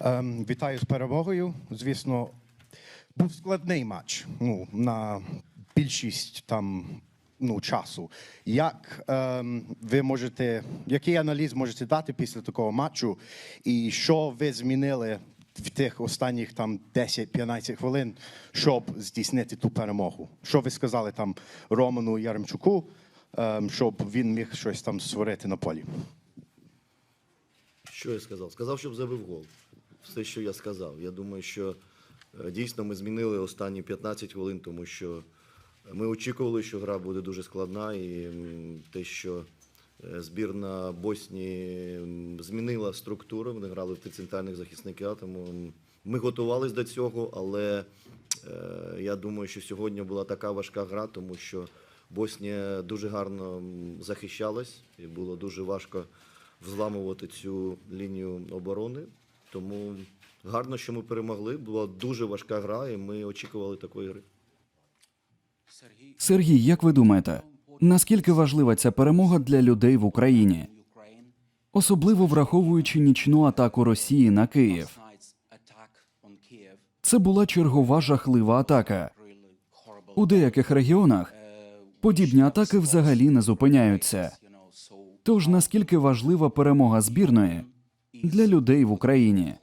Ем, вітаю з перемогою. Звісно, був складний матч. Ну, на більшість там ну, часу. Як ем, ви можете, який аналіз можете дати після такого матчу? І що ви змінили в тих останніх там 10-15 хвилин, щоб здійснити ту перемогу? Що ви сказали там Роману Яремчуку, ем, щоб він міг щось там створити на полі? Що я сказав? Сказав, щоб забив гол. Все, що я сказав. Я думаю, що е, дійсно ми змінили останні 15 хвилин, тому що ми очікували, що гра буде дуже складна, і те, що е, збірна Боснії змінила структуру, вони грали в три центральних тому ми готувалися до цього, але е, я думаю, що сьогодні була така важка гра, тому що Боснія дуже гарно захищалась, і було дуже важко взламувати цю лінію оборони. Тому гарно, що ми перемогли. Була дуже важка гра, і ми очікували такої гри. Сергій, як ви думаєте, наскільки важлива ця перемога для людей в Україні, особливо враховуючи нічну атаку Росії на Київ? Це була чергова жахлива атака. У деяких регіонах подібні атаки взагалі не зупиняються. Тож наскільки важлива перемога збірної для людей в Україні?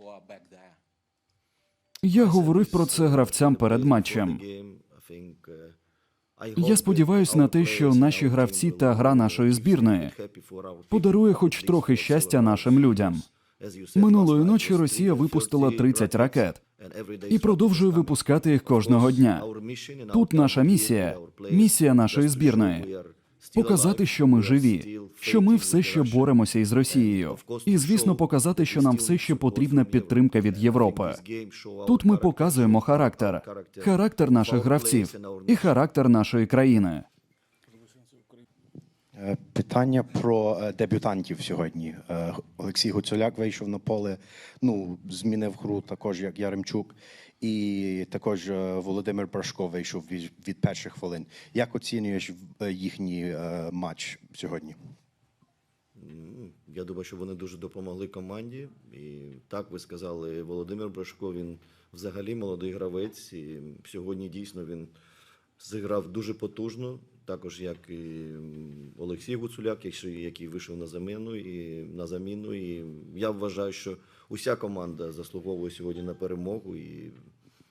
Я говорив про це гравцям перед матчем. Я сподіваюся на те, що наші гравці та гра нашої збірної подарує хоч трохи щастя нашим людям. Минулої ночі Росія випустила 30 ракет і продовжує випускати їх кожного дня. Тут наша місія, місія нашої збірної показати, що ми живі, що ми все ще боремося із Росією, і звісно, показати, що нам все ще потрібна підтримка від Європи. Тут ми показуємо характер, характер наших гравців і характер нашої країни. Е, Питання про е, дебютантів сьогодні. Е, Олексій Гуцуляк вийшов на поле, ну, змінив гру також, як Яремчук, і також Володимир Брашко вийшов від, перших хвилин. Як оцінюєш їхній матч сьогодні? Я думаю, що вони дуже допомогли команді. І так ви сказали, Володимир Брашко, він взагалі молодий гравець. І сьогодні дійсно він зіграв дуже потужно, також як і Олексій Гуцуляк, який вийшов на заміну і на заміну. І я вважаю, що уся команда заслуговує сьогодні на перемогу. І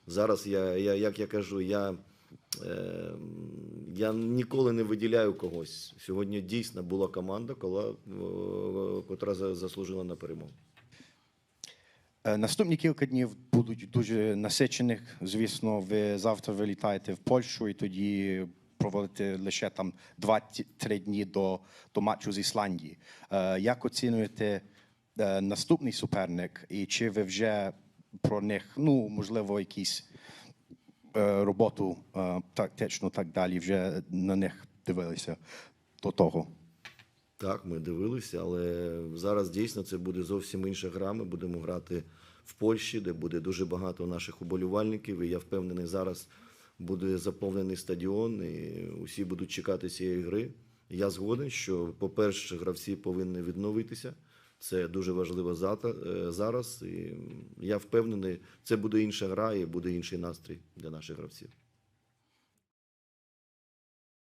зараз я, я як я кажу, я. Е, Я ніколи не виділяю когось. Сьогодні дійсно була команда, кола, е, котра заслужила на перемогу. Е, Наступні кілька днів будуть дуже насичених. Звісно, ви завтра вилітаєте в Польщу і тоді проводите лише там 2-3 дні до, до матчу з Ісландії. Е, Як оцінюєте е, наступний суперник, і чи ви вже про них, ну можливо, якісь роботу е, тактичну так далі, вже на них дивилися до того? Так, ми дивилися, але зараз дійсно це буде зовсім інша гра. Ми будемо грати в Польщі, де буде дуже багато наших уболівальників. І я впевнений, зараз буде заповнений стадіон, і усі будуть чекати цієї гри. Я згоден, що, по-перше, гравці повинні відновитися. Це дуже важливо е, зараз. І я впевнений, це буде інша гра і буде інший настрій для наших гравців.